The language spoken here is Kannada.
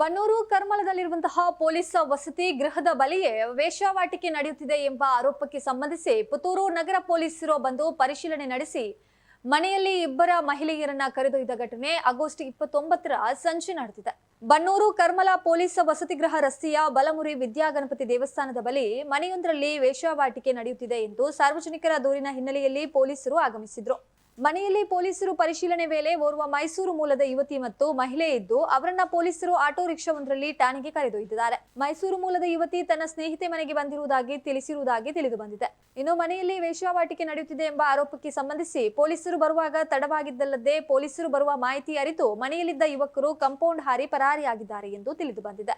ಬನ್ನೂರು ಕರ್ಮಲದಲ್ಲಿರುವಂತಹ ಪೊಲೀಸ್ ವಸತಿ ಗೃಹದ ಬಳಿಯೇ ವೇಶ್ಯಾವಾಟಿಕೆ ನಡೆಯುತ್ತಿದೆ ಎಂಬ ಆರೋಪಕ್ಕೆ ಸಂಬಂಧಿಸಿ ಪುತ್ತೂರು ನಗರ ಪೊಲೀಸರು ಬಂದು ಪರಿಶೀಲನೆ ನಡೆಸಿ ಮನೆಯಲ್ಲಿ ಇಬ್ಬರ ಮಹಿಳೆಯರನ್ನ ಕರೆದೊಯ್ದ ಘಟನೆ ಆಗಸ್ಟ್ ಇಪ್ಪತ್ತೊಂಬತ್ತರ ಸಂಜೆ ನಡೆದಿದೆ. ಬನ್ನೂರು ಕರ್ಮಲ ಪೊಲೀಸ್ ವಸತಿ ಗೃಹ ರಸ್ತೆಯ ಬಲಮುರಿ ವಿದ್ಯಾಗಣಪತಿ ದೇವಸ್ಥಾನದ ಬಳಿ ಮನೆಯೊಂದರಲ್ಲಿ ವೇಶ್ಯಾವಾಟಿಕೆ ನಡೆಯುತ್ತಿದೆ ಎಂದು ಸಾರ್ವಜನಿಕರ ದೂರಿನ ಹಿನ್ನೆಲೆಯಲ್ಲಿ ಪೊಲೀಸರು ಆಗಮಿಸಿದ್ರು. ಮನೆಯಲ್ಲಿ ಪೊಲೀಸರು ಪರಿಶೀಲನೆ ವೇಳೆ ಓರ್ವ ಮೈಸೂರು ಮೂಲದ ಯುವತಿ ಮತ್ತು ಮಹಿಳೆ ಇದ್ದು, ಅವರನ್ನ ಪೊಲೀಸರು ಆಟೋ ರಿಕ್ಷಾವೊಂದರಲ್ಲಿ ಠಾಣೆಗೆ ಕರೆದೊಯ್ದಿದ್ದಾರೆ. ಮೈಸೂರು ಮೂಲದ ಯುವತಿ ತನ್ನ ಸ್ನೇಹಿತೆ ಮನೆಗೆ ಬಂದಿರುವುದಾಗಿ ತಿಳಿಸಿರುವುದಾಗಿ ತಿಳಿದು ಬಂದಿದೆ ಇನ್ನು ಮನೆಯಲ್ಲಿ ವೇಶ್ಯಾವಾಟಿಕೆ ನಡೆಯುತ್ತಿದೆ ಎಂಬ ಆರೋಪಕ್ಕೆ ಸಂಬಂಧಿಸಿ ಪೊಲೀಸರು ಬರುವಾಗ ತಡವಾಗಿದ್ದಲ್ಲದೆ ಪೊಲೀಸರು ಬರುವ ಮಾಹಿತಿ ಅರಿತು ಮನೆಯಲ್ಲಿದ್ದ ಯುವಕರು ಕಂಪೌಂಡ್ ಹಾರಿ ಪರಾರಿಯಾಗಿದ್ದಾರೆ ಎಂದು ತಿಳಿದು ಬಂದಿದೆ